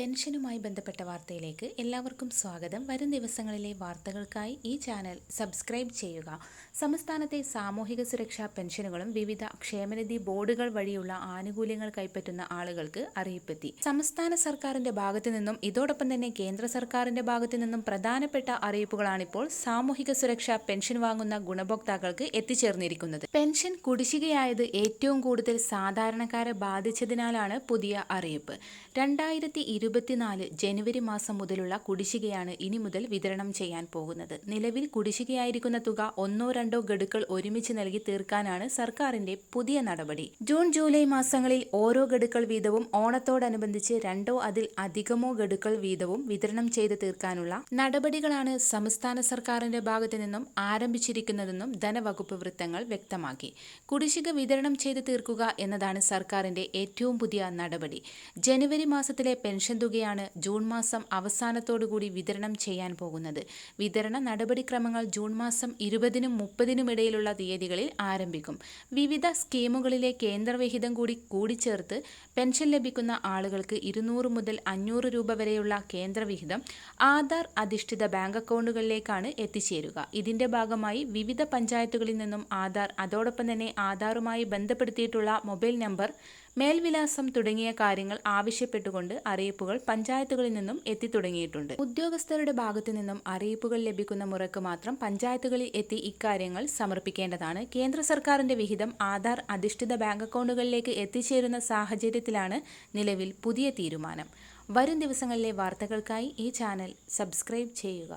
പെൻഷനുമായി ബന്ധപ്പെട്ട വാർത്തയിലേക്ക് എല്ലാവർക്കും സ്വാഗതം. വരും ദിവസങ്ങളിലെ വാർത്തകൾക്കായി ഈ ചാനൽ സബ്സ്ക്രൈബ് ചെയ്യുക. സംസ്ഥാനത്തെ സാമൂഹിക സുരക്ഷാ പെൻഷനുകളും വിവിധ ക്ഷേമനിധി ബോർഡുകൾ വഴിയുള്ള ആനുകൂല്യങ്ങൾ കൈപ്പറ്റുന്ന ആളുകൾക്ക് അറിയിപ്പെത്തി. സംസ്ഥാന സർക്കാരിന്റെ ഭാഗത്തു നിന്നും ഇതോടൊപ്പം തന്നെ കേന്ദ്ര സർക്കാരിന്റെ ഭാഗത്തു നിന്നും പ്രധാനപ്പെട്ട അറിയിപ്പുകളാണിപ്പോൾ സാമൂഹിക സുരക്ഷാ പെൻഷൻ വാങ്ങുന്ന ഗുണഭോക്താക്കൾക്ക് എത്തിച്ചേർന്നിരിക്കുന്നത്. പെൻഷൻ കുടിശ്ശികയായത് ഏറ്റവും കൂടുതൽ സാധാരണക്കാരെ ബാധിച്ചതിനാലാണ് പുതിയ അറിയിപ്പ്. രണ്ടായിരത്തി ഇരുപത്തിനാല് ജനുവരി മാസം മുതലുള്ള കുടിശ്ശികയാണ് ഇനി മുതൽ വിതരണം ചെയ്യാൻ പോകുന്നത്. നിലവിൽ കുടിശ്ശികയായിരിക്കുന്ന തുക ഒന്നോ രണ്ടോ ഗഡുക്കൾ ഒരുമിച്ച് നൽകി തീർക്കാനാണ് സർക്കാരിന്റെ പുതിയ നടപടി. ജൂൺ ജൂലൈ മാസങ്ങളിൽ ഓരോ ഗഡുക്കൾ വീതവും ഓണത്തോടനുബന്ധിച്ച് രണ്ടോ അതിൽ അധികമോ ഗഡുക്കൾ വീതവും വിതരണം ചെയ്ത് തീർക്കാനുള്ള നടപടികളാണ് സംസ്ഥാന സർക്കാരിന്റെ ഭാഗത്തു നിന്നും ആരംഭിച്ചിരിക്കുന്നതെന്നും ധനവകുപ്പ് വൃത്തങ്ങൾ വ്യക്തമാക്കി. കുടിശ്ശിക വിതരണം ചെയ്ത് തീർക്കുക എന്നതാണ് സർക്കാരിന്റെ ഏറ്റവും പുതിയ നടപടി. ജനുവരി മാസത്തിലെ പെൻഷൻ തുകയാണ് ജൂൺ മാസം അവസാനത്തോടുകൂടി വിതരണം ചെയ്യാൻ പോകുന്നത്. വിതരണ നടപടിക്രമങ്ങൾ ജൂൺ മാസം ഇരുപതിനും മുപ്പതിനും ഇടയിലുള്ള തീയതികളിൽ ആരംഭിക്കും. വിവിധ സ്കീമുകളിലെ കേന്ദ്രവിഹിതം കൂടി കൂടിച്ചേർത്ത് പെൻഷൻ ലഭിക്കുന്ന ആളുകൾക്ക് ഇരുന്നൂറ് മുതൽ അഞ്ഞൂറ് രൂപ വരെയുള്ള കേന്ദ്രവിഹിതം ആധാർ അധിഷ്ഠിത ബാങ്ക് അക്കൗണ്ടുകളിലേക്കാണ് എത്തിച്ചേരുക. ഇതിന്റെ ഭാഗമായി വിവിധ പഞ്ചായത്തുകളിൽ നിന്നും ആധാർ അതോടൊപ്പം തന്നെ ആധാറുമായി ബന്ധപ്പെടുത്തിയിട്ടുള്ള മൊബൈൽ നമ്പർ മേൽവിലാസം തുടങ്ങിയ കാര്യങ്ങൾ ആവശ്യപ്പെട്ടുകൊണ്ട് അറിയിപ്പുകൾ പഞ്ചായത്തുകളിൽ നിന്നും എത്തിത്തുടങ്ങിയിട്ടുണ്ട്. ഉദ്യോഗസ്ഥരുടെ ഭാഗത്തു നിന്നും അറിയിപ്പുകൾ ലഭിക്കുന്ന മുറയ്ക്ക് മാത്രം പഞ്ചായത്തുകളിൽ എത്തി ഇക്കാര്യങ്ങൾ സമർപ്പിക്കേണ്ടതാണ്. കേന്ദ്ര സർക്കാരിന്റെ വിഹിതം ആധാർ അധിഷ്ഠിത ബാങ്ക് അക്കൗണ്ടുകളിലേക്ക് എത്തിച്ചേരുന്ന സാഹചര്യത്തിലാണ് നിലവിൽ പുതിയ തീരുമാനം. വരും ദിവസങ്ങളിലെ വാർത്തകൾക്കായി ഈ ചാനൽ സബ്സ്ക്രൈബ് ചെയ്യുക.